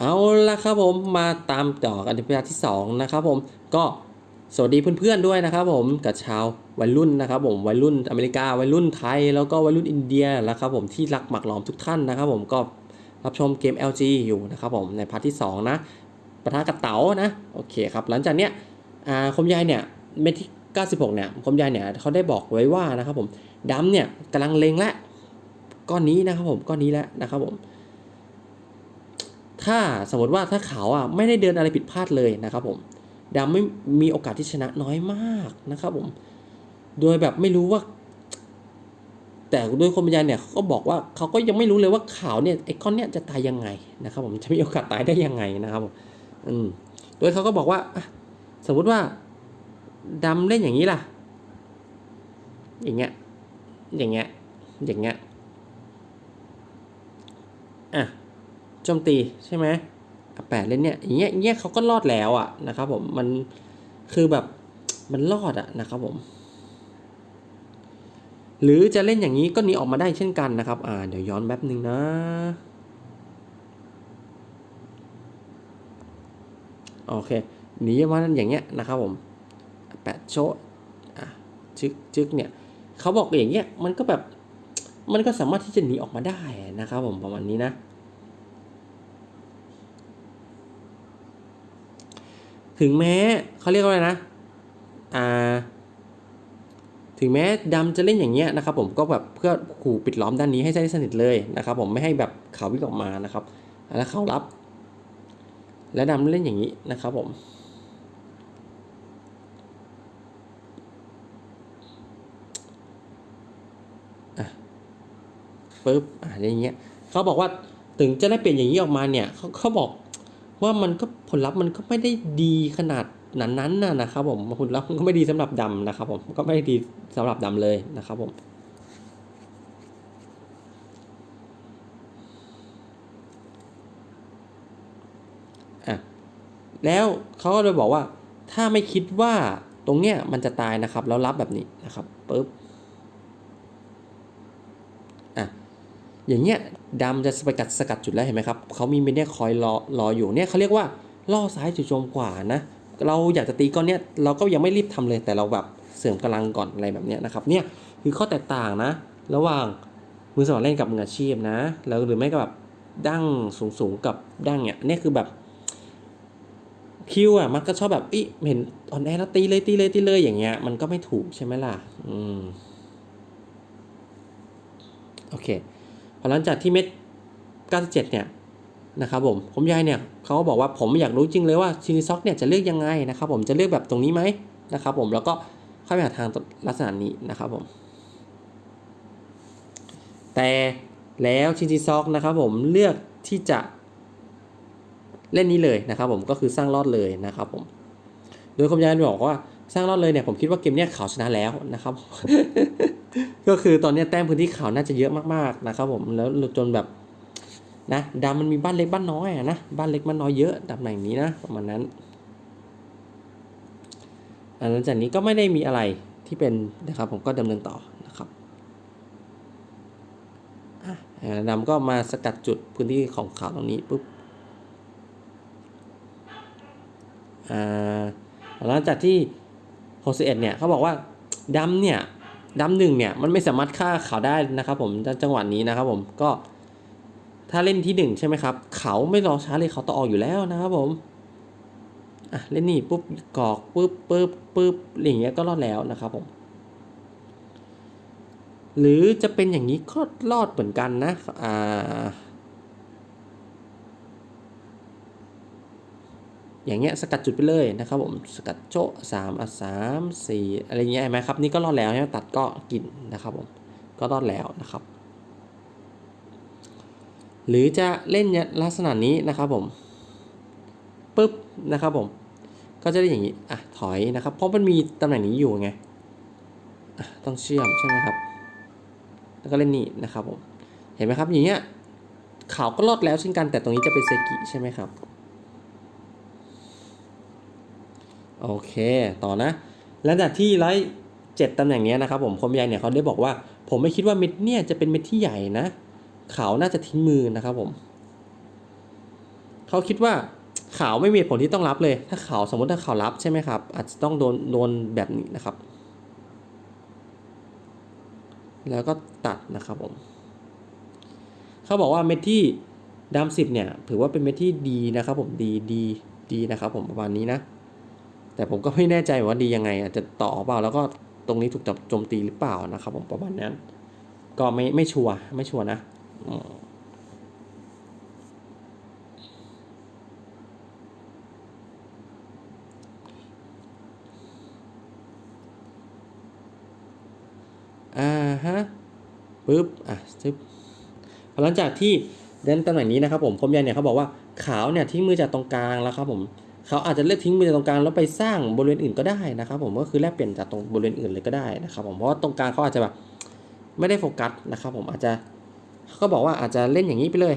เอาละครับผมมาตามต่อกันในพิธีที่สองนะครับผมก็สวัสดีเพื่อนๆด้วยนะครับผมกับชาววัยรุ่นนะครับผมวัยรุ่นอเมริกาวัยรุ่นไทย แล้วก็วัยรุ่นอินเดียนะครับผมที่รักหมักหลอมทุกท่านนะครับผมก็รับชมเกม LG อยู่นะครับผมในพาร์ทที่สองนะประทะกับเต๋านะโอเคครับหลังจากเนี้ยอ่าคมยายเนี่ยเมที่96เนี่ยคมยายเนี่ยเขาได้บอกไว้ว่านะครับผมดำเนี่ยกำลังเลงและก้อนนี้นะครับผมก้อนนี้แล้วนะครับผม ถ้าสมมติว่าถ้าเขาอะไม่ได้เดินอะไรผิดพลาดเลยนะครับผมดำไม่มีโอกาสที่ชนะน้อยมากนะครับผม โดยแบบไม่รู้ว่า แต่โดยคนบรรยายเนี่ยเขาก็บอกว่าเขาก็ยังไม่รู้เลยว่าขาวเนี่ยไอ้ก้อนเนี่ยจะตายยังไงนะครับ ผมจะมีโอกาสตายได้ยังไงนะครับผมอืมโดยเขาก็บอกว่าสมมุติว่าดำเล่นอย่างนี้ล่ะ อย่างเงี้ย อย่างเงี้ย อย่างเงี้ย อะ โจมตีใช่ไหมอะแปดเล่นเนี่ยอย่างเงี้ยเงี้ยเขาก็รอดแล้วอะนะครับผมมันคือแบบมันรอดอะนะครับผม หรือจะเล่นอย่างนี้ก็หนีออกมาได้เช่นกันนะครับ อ่าเดี๋ยวย้อนแป๊บหนึ่งนะโอเคหนีมาอย่างเงี้ยนะครับผมแปดโชอะจึกจึกเนี่ยเขาบอกอย่างเงี้ยมันก็แบบมันก็สามารถที่จะหนีออกมาได้นะครับผมประมาณนี้นะ ถึงแม้เขาเรียกว่าอะไรนะอ่าถึงแม้ดำจะเล่นอย่างเงี้ยนะครับผมก็แบบเพื่อขู่ปิดล้อมด้านนี้ให้ได้สนิทเลยนะครับผมไม่ให้แบบเขาวิ่งออกมานะครับ แล้วเขารับ และดำเล่นอย่างนี้นะครับผมปึ๊บอะอย่างเงี้ยเขาบอกว่าถึงจะได้เปลี่ยนอย่างนี้ออกมาเนี่ยเขาเขาบอก ว่ามันก็ผลลัพธ์มันก็ไม่ได้ดีขนาดนั้นนั้นน่ะนะครับผมผลลัพธ์มันก็ไม่ดีสำหรับดำนะครับผมก็ไม่ได้ดีสำหรับดำเลยนะครับผมอะแล้วเขาก็เลยบอกว่าถ้าไม่คิดว่าตรงเนี้ยมันจะตายนะครับ แล้วรับแบบนี้นะครับปึ๊บอะ อย่างเงี้ยดำจะสกัดสกัดจุดแล้วเห็นไหมครับเขามีเมเนียคอยรอรออยู่เนี่ยเขาเรียกว่าล่อซ้ายจู่โจมกว่านะ เราอยากจะตีก้อนเนี้ยเราก็ยังไม่รีบทำเลยแต่เราแบบเสริมกำลังก่อนอะไรแบบเนี้ยนะครับเนี่ยคือข้อแตกต่างนะ ระหว่างมือสมัครเล่นกับมืออาชีพนะ แล้วหรือไม่ก็แบบดั้งสูงสูงๆกับดั้งเนี่ยเนี่ยคือแบบคิวอะมันก็ชอบแบบอิเห็นอ่อนแอแล้วตีเลยตีเลยตีเลยอย่างเงี้ยมันก็ไม่ถูกใช่ไหมล่ะอืมโอเค พอหลังจากที่เม็ด97เนี่ยนะครับผมผมยายเนี่ยเขาก็บอกว่าผมอยากรู้จริงเลยว่าชินิซ็อกเนี่ยจะเลือกยังไงนะครับผมจะเลือกแบบตรงนี้ไหมนะครับผมแล้วก็ค่อยไปหาทางลักษณะนี้นะครับผม แต่แล้วชินิซ็อกนะครับผมเลือกที่จะเล่นนี้เลยนะครับผมก็คือสร้างรอดเลยนะครับผม โดยคุณยายบอกว่า สร้างรอดเลยเนี่ยผมคิดว่าเกมเนี้ยขาชนะแล้วนะครับ ก็คือตอนนี้แต้มพื้นที่ขาวน่าจะเยอะมากๆนะครับผมแล้วจนแบบนะดำมันมีบ้านเล็กบ้านน้อยอะนะบ้านเล็กบ้านน้อยเยอะตำแหน่งนี้นะประมาณนั้นหลังจากนี้ก็ไม่ได้มีอะไรที่เป็นนะครับผมก็ดำเนินต่อนะครับดำก็มาสกัดจุดพื้นที่ของขาวตรงนี้ปุ๊บหลังจากที่ 61เนี่ยเขาบอกว่าดำเนี่ยดำหนึ่งเนี่ยมันไม่สามารถฆ่าเขาได้นะครับผมจังหวะนี้นะครับผมก็ถ้าเล่นที่หนึ่งใช่ไหมครับ เขาไม่รอช้าเลยเขาต่อออกอยู่แล้วนะครับผมอะเล่นนี่ปุ๊บกอกปุ๊บปุ๊บปุ๊บอย่างเงี้ยก็รอดแล้วนะครับผม หรือจะเป็นอย่างนี้ก็รอดเหมือนกันนะอ่า อย่างเงี้ยสกัดจุดไปเลยนะครับผมสกัดโจะสามอะสามสี่อะไรเงี้ยเห็นไหมครับนี่ก็รอดแล้วใช่ไหมตัดก็กินนะครับผมก็รอดแล้วนะครับ หรือจะเล่นลักษณะนี้นะครับผมปุ๊บนะครับผม ก็จะได้อย่างนี้อะถอยนะครับ เพราะมันมีตำแหน่งนี้อยู่ไงต้องเชื่อมใช่ไหมครับ แล้วก็เล่นนี่นะครับผมเห็นไหมครับอย่างเงี้ยขาวก็รอดแล้วเช่นกันแต่ตรงนี้จะเป็นเซกิใช่ไหมครับ โอเค ต่อนะ หลังจากที่ไลท์เจ็ดตำแหน่งนี้นะครับผมคมยายเนี่ยเขาได้บอกว่า ผมไม่คิดว่าเม็ดเนี่ยจะเป็นเม็ดที่ใหญ่นะ เขาน่าจะทิ้งมือนะครับผม เขาคิดว่าขาวไม่มีผลที่ต้องรับเลย ถ้าขาวสมมติถ้าขาวรับใช่ไหมครับ อาจจะต้องโดนโดนแบบนี้นะครับ แล้วก็ตัดนะครับผม เขาบอกว่าเม็ดที่ดำสิบเนี่ย ถือว่าเป็นเม็ดที่ดีนะครับผมดีดีดีนะครับผมประมาณนี้นะ แต่ผมก็ไม่แน่ใจว่าดียังไง อาจจะต่อเปล่าแล้วก็ตรงนี้ถูกจับโจมตีหรือเปล่านะครับ ผมประมาณนั้น ก็ไม่ไม่ชัวร์ไม่ชัวร์นะอ่าฮะปึ๊บอะซึบหลังจากที่เล่นตำแหน่งนี้นะครับผมคมยันเนี่ยเขาบอกว่าขาวเนี่ยทิ้งมือจากตรงกลางแล้วครับผม เขาอาจจะเลือกทิ้งมือจากตรงกลางแล้วไปสร้างบริเวณอื่นก็ได้นะครับผมก็คือแลกเปลี่ยนจากตรงบริเวณอื่นเลยก็ได้นะครับผมเพราะว่าตรงกลางเขาอาจจะแบบไม่ได้โฟกัสนะครับผมอาจจะเขาก็บอกว่าอาจจะเล่นอย่างนี้ไปเลย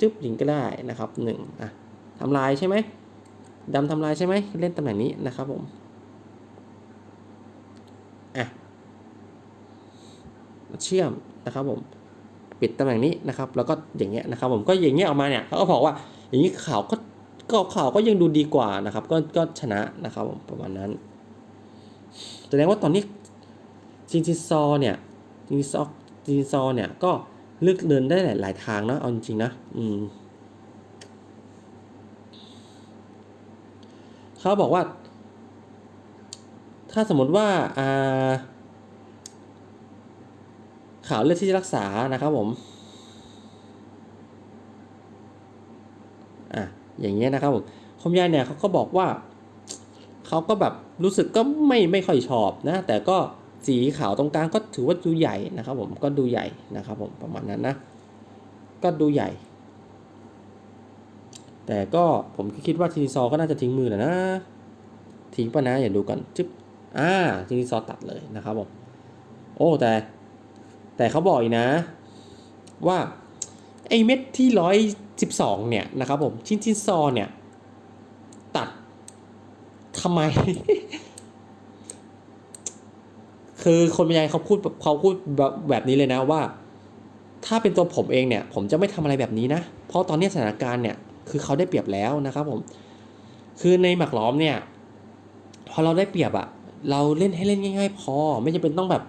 จึ๊บยิงก็ได้นะครับหนึ่งอะทำลายใช่ไหมดำทำลายใช่ไหมเล่นตำแหน่งนี้นะครับผมอะเชื่อมนะครับผมปิดตำแหน่งนี้นะครับ แล้วก็อย่างเงี้ยนะครับผมก็อย่างเงี้ยออกมาเนี่ยเขาก็บอกว่าอย่างนี้เขาก็ ก็ข่าวก็ยังดูดีกว่านะครับก็ก็ชนะนะครับประมาณนั้นแสดงว่าตอนนี้จินจิซอเนี่ยจินซอจินซอเนี่ยก็เลือกเดินได้หลายหลายทางนะเอาจริงๆนะอืมเขาบอกว่า ถ้าสมมติว่าอ่าข่าวเลือกที่จะรักษานะครับผม อย่างเงี้ยนะครับผมคมยายเนี่ยเขาก็บอกว่าเขาก็แบบรู้สึกก็ไม่ไม่ค่อยชอบนะ แต่ก็สีขาวตรงกลางก็ถือว่าดูใหญ่นะครับผมก็ดูใหญ่นะครับผมประมาณนั้นนะ ก็ดูใหญ่ แต่ก็ผมคิดว่าทีนีซอก็น่าจะทิ้งมือแหละนะทิ้งปะนะอย่าดูก่อนจึ๊บอ่าทีนีซอตัดเลยนะครับผมโอ้แต่ แต่เขาบอกอีกนะ ว่าไอ้เม็ดที่ร้อย สิบสองเนี่ยนะครับผมชิ้นชินซอเนี่ย ตัดทำไม คือคนบรรยายเขาพูดเขาพูดแบบแบบนี้เลยนะว่า ถ้าเป็นตัวผมเองเนี่ย ผมจะไม่ทำอะไรแบบนี้นะ เพราะตอนนี้สถานการณ์เนี่ย คือเขาได้เปรียบแล้วนะครับผม คือในหมักล้อมเนี่ย พอเราได้เปรียบอะเราเล่นให้เล่นง่าย ๆ พอ ไม่จำเป็นต้องแบบ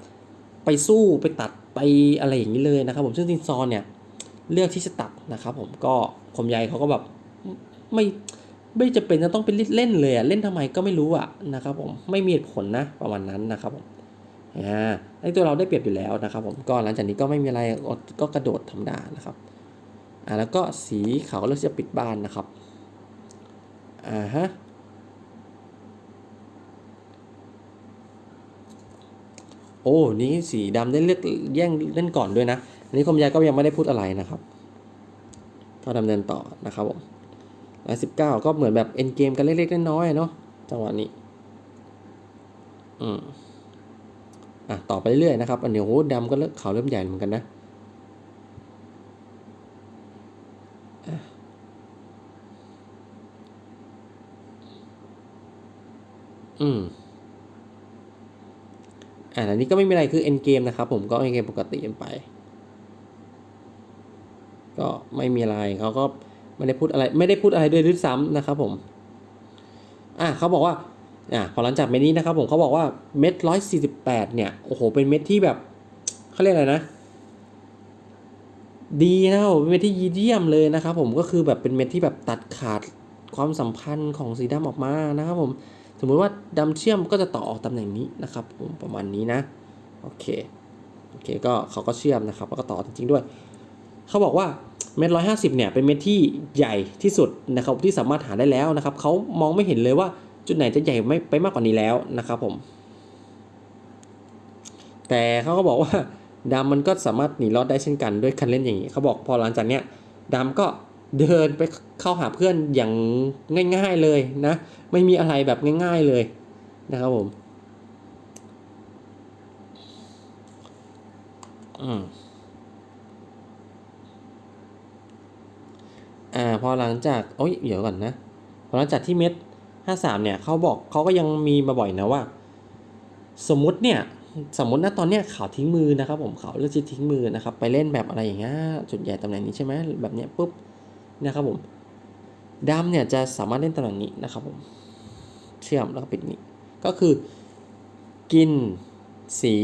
ไปสู้ไปตัดไปอะไรอย่างนี้เลยนะครับผมซึ่งจินซอนเนี่ย เลือกที่จะตัดนะครับผมก็คมยายเขาก็แบบไม่ไม่จะเป็นจะต้องเป็นเล่นเลยอะเล่นทำไมก็ไม่รู้อะนะครับผมไม่มีเหตุผลนะประมาณนั้นนะครับผมอ่าไอตัวเราได้เปรียบอยู่แล้วนะครับผมก็หลังจากนี้ก็ไม่มีอะไรก็กระโดดธรรมดานะครับอ่าแล้วก็สีขาวเลือกจะปิดบ้านนะครับอ่าฮะโอ้นี่สีดำได้เลือกแย่งเล่นก่อนด้วยนะ อันนี้คมยายก็ยังไม่ได้พูดอะไรนะครับ ก็ดำเนินต่อนะครับผมร้อยสิบเก้าก็เหมือนแบบเอ็นเกมกันเล็กๆน้อยๆเนาะจังหวะนี้ อืมอะต่อไปเรื่อยๆนะครับ อันนี้โหดำก็เริ่มขาวเริ่มใหญ่เหมือนกันนะอืมอ่าอันนี้ก็ไม่มีอะไรคือ end game นะครับผมก็ end game ปกติกันไป ก็ไม่มีอะไรเขาก็ไม่ได้พูดอะไรไม่ได้พูดอะไรด้วยด้วยซ้ำนะครับผมอะเขาบอกว่าอะพอหลังจากเม็ดนี้นะครับผมเขาบอกว่าเม็ดร้อยสี่สิบแปดเนี่ยโอ้โหเป็นเม็ดที่แบบเขาเรียกอะไรนะ ดีนะครับผมเป็นเม็ดที่ยีเดียมเลยนะครับผมก็คือแบบเป็นเม็ดที่แบบตัดขาดความสัมพันธ์ของสีดำออกมานะครับผมสมมุติว่าดำเชื่อมก็จะต่อออกตำแหน่งนี้นะครับผมประมาณนี้นะโอเคโอเคก็เขาก็เชื่อมนะครับแล้วก็ต่อจริงๆด้วย เขาบอกว่า เม็ดร้อยห้าสิบเนี่ยเป็นเม็ดที่ใหญ่ที่สุดนะครับที่สามารถหาได้แล้วนะครับเขามองไม่เห็นเลยว่าจุดไหนจะใหญ่ไม่ไปมากกว่านี้แล้วนะครับผม แต่เขาก็บอกว่าดำมันก็สามารถหนีรอดได้เช่นกันด้วยคันเล่นอย่างนี้เขาบอกพอหลังจากเนี้ยดำก็เดินไปเข้าหาเพื่อนอย่างง่ายๆเลยนะ ไม่มีอะไรแบบง่าย ๆเลยนะครับผม อืม อ่าพอหลังจากโอ้ยเดี๋ยวก่อนนะพอหลังจากที่เม็ดห้าสามเนี่ยเขาบอกเขาก็ยังมีมาบ่อยนะว่า สมมติเนี่ยสมมตินะตอนเนี้ยขาวทิ้งมือนะครับ ผมขาวเลือกที่ทิ้งมือนะครับ ไปเล่นแบบอะไรอย่างเงี้ยจุดใหญ่ตำแหน่งนี้ใช่ไหมแบบเนี้ยปุ๊บนะครับผมดำเนี่ยจะสามารถเล่นตำแหน่งนี้นะครับผมเชื่อมแล้วก็ปิดนี้ ก็คือ กินสี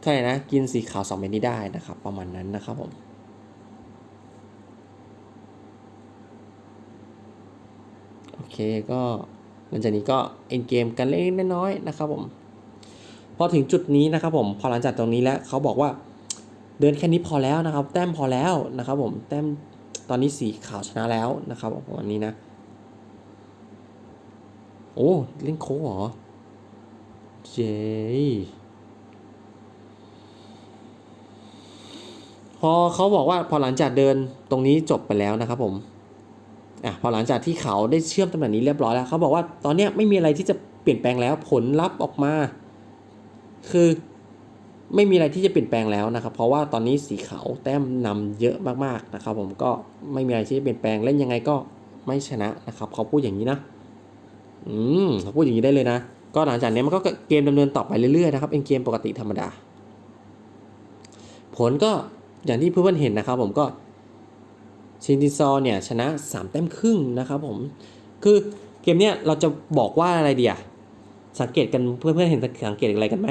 เท่าไหร่นะกินสีขาวสองเม็ดนี้ได้นะครับ ประมาณนั้นนะครับผม โอ เคก็หลังจากนี้ก็เอ็นเกมกันเล็กน้อยนะครับผมพอถึงจุดนี้นะครับผมพอหลังจากตรงนี้แล้วเขาบอกว่าเดินแค่นี้พอแล้วนะครับ แต้มพอแล้วนะครับผมแต้มตอนนี้สีขาวชนะแล้วนะครับผมวันนี้นะโอ้เล่นโค้กเหรอเจพอเขาบอกว่าพอหลังจากเดินตรงนี้จบไปแล้วนะครับผม อะพอหลังจากที่เขาได้เชื่อมตำแหน่งนี้เรียบร้อยแล้วเขาบอกว่าตอนนี้ไม่มีอะไรที่จะเปลี่ยนแปลงแล้วผลลัพธ์ออกมา คือไม่มีอะไรที่จะเปลี่ยนแปลงแล้วนะครับ เพราะว่าตอนนี้สีขาวแต้มนำเยอะมากๆนะครับ ผมก็ไม่มีอะไรที่จะเปลี่ยนแปลงเล่นยังไงก็ไม่ชนะนะครับเขาพูดอย่างนี้นะอืมเขาพูดอย่างนี้ได้เลยนะ ก็หลังจากนี้มันก็เกมดำเนินต่อไปเรื่อยๆนะครับเป็นเกมปกติธรรมดา ผลก็อย่างที่เพื่อนๆเห็นนะครับ ผมก็ ชินดิซอเนี่ยชนะ 3 แต้มครึ่งนะครับผมคือเกมเนี้ยเราจะบอกว่าอะไรเดียสังเกตกันเพื่อนๆเห็นสังเกตอะไรกันไหม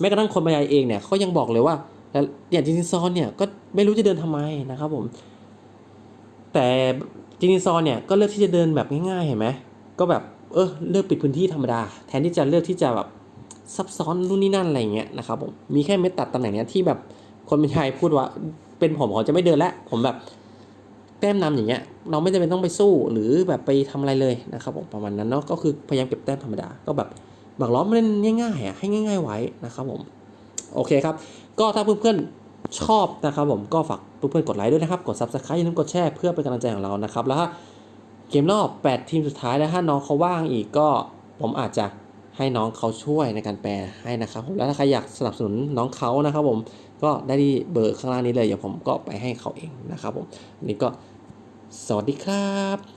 แม้กระทั่งคนบรรยายเองเนี่ยเขายังบอกเลยว่าแล้วอย่างจินดิซอร์เนี่ยก็ไม่รู้จะเดินทำไมนะครับผม แต่จินดิซอร์เนี่ยก็เลือกที่จะเดินแบบง่ายๆเห็นไหมก็แบบเออเลือกปิดพื้นที่ธรรมดา แทนที่จะเลือกที่จะแบบซับซ้อนนู่นนี่นั่นอะไรเงี้ยนะครับผมมีแค่เม็ดตัดตำแหน่งเนี้ยที่แบบคนบรรยายพูดว่าเป็นผมผมจะไม่เดินแล้วผมแบบ แต้มนำอย่างเงี้ยเราไม่จำเป็นต้องไปสู้หรือแบบไปทำอะไรเลยนะครับผมประมาณนั้นเนาะก็คือพยายามเก็บแต้มธรรมดาก็แบบบักล้อมเล่นง่ายๆอะให้ง่าย ๆ ไว้นะครับผมโอเคครับ ก็ถ้าเพื่อนๆชอบนะครับผมก็ฝากเพื่อนๆกดไลค์ด้วยนะครับ กด subscribe อย่าลืมกดแชร์เพื่อเป็นกำลังใจของเรานะครับแล้วถ้าเกมรอบ 8 ทีมสุดท้ายแล้วถ้าน้องเขาว่างอีกก็ผมอาจจะให้น้องเขาช่วยในการแปลให้นะครับผมแล้วถ้าใครอยากสนับสนุนน้องเขานะครับผม ก็ได้ที่เบอร์ข้างล่างนี้เลยเดี๋ยวผมก็ไปให้เขาเองนะครับผมนี่ก็สวัสดีครับ